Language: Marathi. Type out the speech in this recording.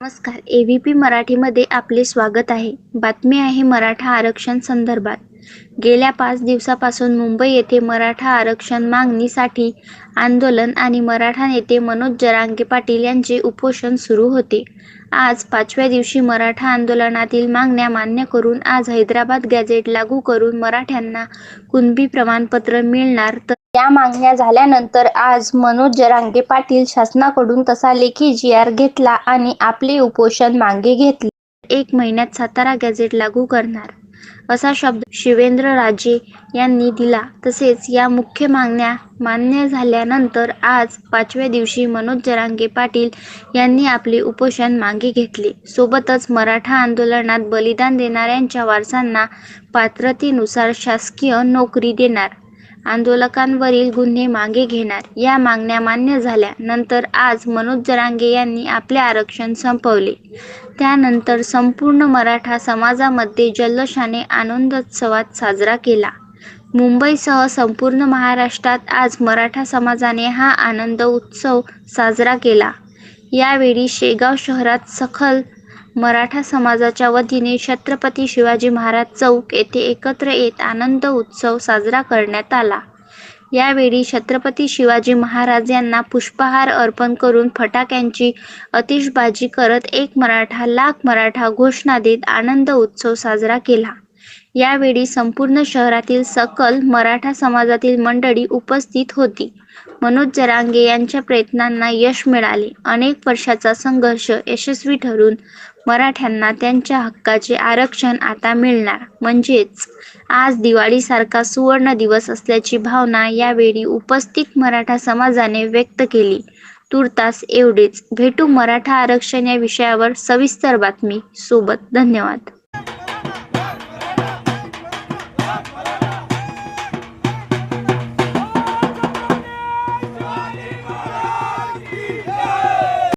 नमस्कार. ए वी पी मराठीमध्ये आपले स्वागत आहे. बातमी आहे मराठा आरक्षण संदर्भात. गेल्या पाच दिवसापासून मुंबई येथे मराठा आरक्षण मागणीसाठी आंदोलन आणि मराठा नेते मनोज जरांगे पाटील यांचे उपोषण सुरू होते. आज पाचव्या दिवशी मराठा आंदोलनातील मागण्या मान्य करून आज हैदराबाद गॅझेट लागू करून मराठ्यांना कुणबी प्रमाणपत्र मिळणार तर या मागण्या झाल्यानंतर आज मनोज जरांगे पाटील शासनाकडून तसा लेखी जी आर घेतला आणि आपले उपोषण मागे घेतले. एक महिन्यात सातारा गॅझेट लागू करणार असा शब्द शिवेंद्र राजे यांनी दिला. तसेच या मुख्य मागण्या मान्य झाल्यानंतर आज पाचव्या दिवशी मनोज जरांगे पाटील यांनी आपले उपोषण मागे घेतले. सोबतच मराठा आंदोलनात बलिदान देणाऱ्यांच्या वारसांना पात्रतेनुसार शासकीय नोकरी देणार. आंदोलकांवरील गुन्हे मागे घेणार. या मागण्या मान्य झाल्या. नंतर आज मनोज जरांगे यांनी आपले आरक्षण संपवले. त्यानंतर संपूर्ण मराठा समाजामध्ये जल्लोषाने आनंदोत्सवात साजरा केला. मुंबईसह संपूर्ण महाराष्ट्रात आज मराठा समाजाने हा आनंद उत्सव साजरा केला. यावेळी शेगाव शहरात सखल मराठा समाजाच्या वतीने छत्रपती शिवाजी महाराज चौक येथे एकत्र येत आनंद उत्सव साजरा करण्यात आला. यावेळी छत्रपती शिवाजी महाराज यांना पुष्पहार अर्पण करून फटाक्यांची अतिशबाजी करत एक मराठा लाख मराठा घोषणा देत आनंद उत्सव साजरा केला. यावेळी संपूर्ण शहरातील सकल मराठा समाजातील मंडळी उपस्थित होती. मनोज जरांगे यांच्या प्रयत्नांना यश मिळाले. अनेक वर्षाचा संघर्ष यशस्वी ठरून मराठ्यांना त्यांच्या हक्काचे आरक्षण आता मिळणार. म्हणजेच आज दिवाळीसारखा सुवर्ण दिवस असल्याची भावना यावेळी उपस्थित मराठा समाजाने व्यक्त केली. तुर्तास एवढेच. भेटू मराठा आरक्षण या विषयावर सविस्तर बातमी. सोबत धन्यवाद.